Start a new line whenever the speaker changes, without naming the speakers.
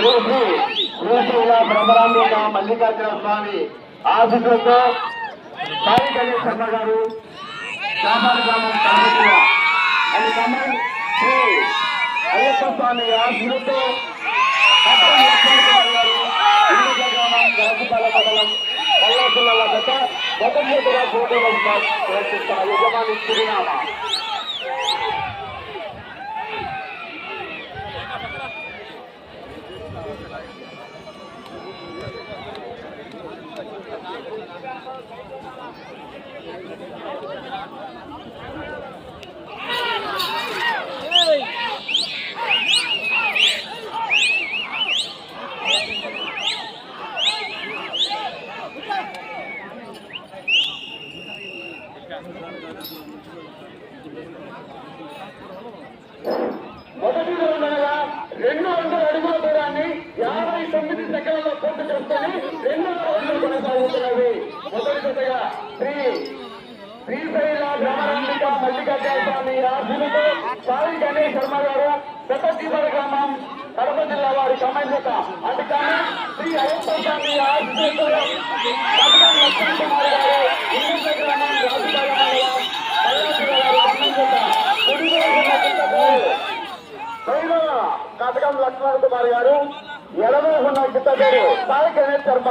శ్రీ శ్రీ శ్రీశైల బ్రహ్మరాంబిక మల్లికార్జున స్వామి ఆశీస్సులతో సాయి గణేష్ శర్మ గారు వ్యాపార గ్రామం అని శ్రీ అయ్యప్ప స్వామి ఆశీస్సులతో మండలం పల్లె గత మొదటిగా పోటీలో ప్రయత్నిస్తున్న యజమాని చిరునామా What are you Srisaila గ్రామాంబిక Mallikarjuna ఆశీనుతో Sai Ganesh Sharma గారు పెద్ద గ్రామం కడప జిల్లా వారి అందుకని శ్రీ అయ్యప్ప స్వామి ఆశీనుతో లక్ష్మణ్ కుమార్ గారు గ్రామం లక్ష్మణ్ కుమార్ గారు ఎడమ ఉన్న గిత్త పేరు సాయి గణేష్ శర్మ.